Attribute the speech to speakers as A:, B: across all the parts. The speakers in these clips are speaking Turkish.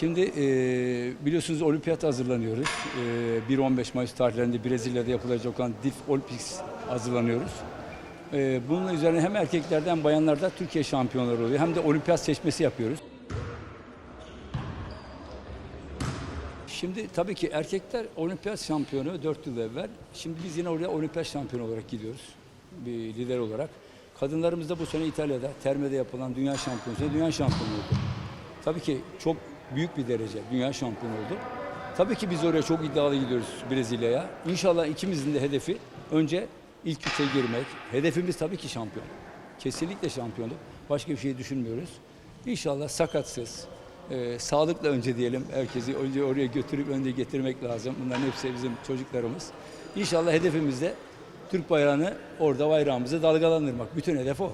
A: Şimdi e, biliyorsunuz olimpiyat hazırlanıyoruz. E, 1-15 Mayıs tarihlerinde Brezilya'da yapılacak olan DIF Olympics hazırlanıyoruz. E, bunun üzerine hem erkeklerde hem bayanlarda Türkiye şampiyonları oluyor. Hem de olimpiyat seçmesi yapıyoruz. Şimdi tabii ki erkekler olimpiyat şampiyonu 4 yıl evvel. Şimdi biz yine oraya olimpiyat şampiyonu olarak gidiyoruz. Bir lider olarak. Kadınlarımız da bu sene İtalya'da Terme'de yapılan dünya şampiyonasında dünya şampiyonu oldu. Tabii ki çok büyük bir derece dünya şampiyonu oldu. Tabii ki biz oraya çok iddialı gidiyoruz Brezilya'ya. İnşallah ikimizin de hedefi önce ilk üçe girmek. Hedefimiz tabii ki şampiyon. Kesinlikle şampiyonluk. Başka bir şey düşünmüyoruz. İnşallah sakatsız, e, sağlıkla önce diyelim herkesi önce oraya götürüp önce getirmek lazım. Bunların hepsi bizim çocuklarımız. İnşallah hedefimiz de Türk bayrağını orada bayrağımızı dalgalandırmak. Bütün hedef o.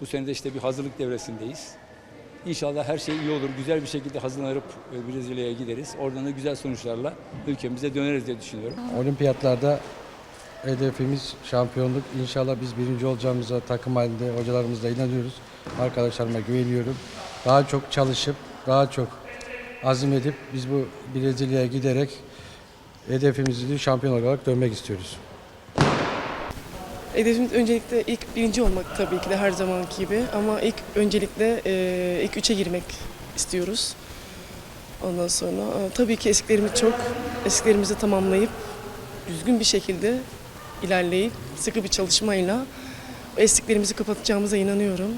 A: Bu sene de işte bir hazırlık devresindeyiz. İnşallah her şey iyi olur. Güzel bir şekilde hazırlanıp e, Brezilya'ya gideriz. Oradan da güzel sonuçlarla ülkemize döneriz diye düşünüyorum.
B: Olimpiyatlarda hedefimiz şampiyonluk. İnşallah biz birinci olacağımıza takım halinde hocalarımızla inanıyoruz. Arkadaşlarıma güveniyorum. Daha çok çalışıp, daha çok azim edip biz bu Brezilya'ya giderek hedefimizi şampiyon olarak dönmek istiyoruz.
C: Hedefimiz öncelikle ilk birinci olmak tabii ki de her zamanki gibi ama ilk öncelikle e, ilk üçe girmek istiyoruz. Ondan sonra e, tabii ki eksiklerimiz çok. Eksiklerimizi tamamlayıp düzgün bir şekilde ilerleyip sıkı bir çalışmayla eksiklerimizi kapatacağımıza inanıyorum.